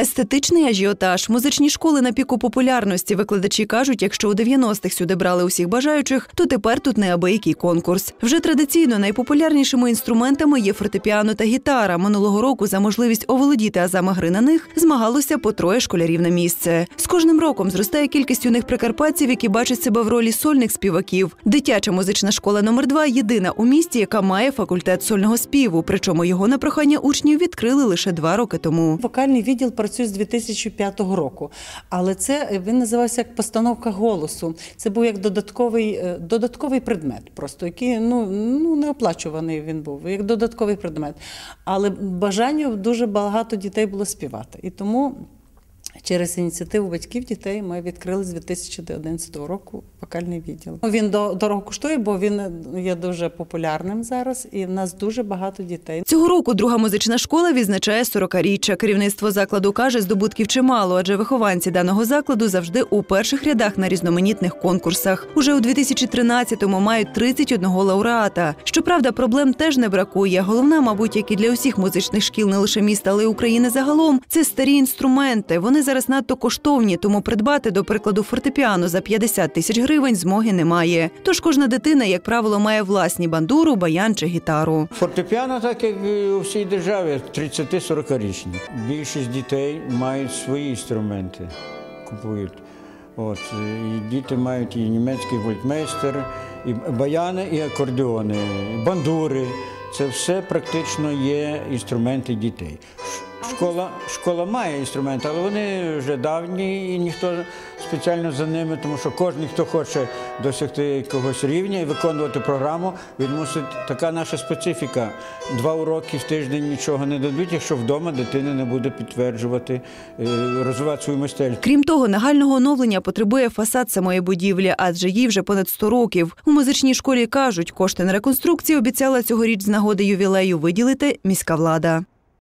Естетичний ажіотаж, музичні школи на піку популярності. Викладачі кажуть, якщо у 90-х сюди брали усіх бажаючих, то тепер тут неабиякий конкурс. Вже традиційно найпопулярнішими інструментами є фортепіано та гітара. Минулого року за можливість оволодіти азами гри на них змагалося по троє школярів на місце. З кожним роком зростає кількість юних прикарпатців, які бачать себе в ролі сольних співаків. Дитяча музична школа номер 2 єдина у місті, яка має факультет сольного співу. Причому його на прохання учнів відкрили лише два роки тому. Вокальний відділ працює з 2005 року, але це е, він називався як постановка голосу. Це був як додатковий, е, додатковий предмет, просто який ну, ну не оплачуваний він був, як додатковий предмет. Але бажання дуже багато дітей було співати. І тому через ініціативу батьків дітей ми відкрили з 2011 року вокальний відділ. Він до- дорого коштує, бо він є дуже популярним зараз, і в нас дуже багато дітей. Цього року друга музична школа відзначає 40-річчя. Керівництво закладу каже, здобутків чимало, адже вихованці даного закладу завжди у перших рядах на різноманітних конкурсах. Уже у 2013-му мають 31 лауреата. Щоправда, проблем теж не бракує. Головна, мабуть, як і для усіх музичних шкіл не лише міста, але й України загалом, це старі інструменти. Вони зараз надто коштовні, тому придбати, до прикладу, фортепіано за 50 тисяч гривень змоги немає. Тож кожна дитина, як правило, має власні бандуру, баян чи гітару. Фортепіано, так як у всій державі, 30-40-річні. Більшість дітей мають свої інструменти, купують. От, і діти мають і німецький вольтмейстер, і баяни, і акордеони, і бандури. Це все практично є інструменти дітей. Школа, школа має інструменти, але вони вже давні і ніхто спеціально за ними, тому що кожен, хто хоче досягти якогось рівня і виконувати програму, він мусить така наша специфіка. Два уроки в тиждень нічого не дадуть, якщо вдома дитина не буде підтверджувати, е, розвивати свою майстерність. Крім того, нагального оновлення потребує фасад самої будівлі, адже їй вже понад 100 років. У музичній школі кажуть, кошти на реконструкцію обіцяла цьогоріч з нагоди ювілею виділити міська влада.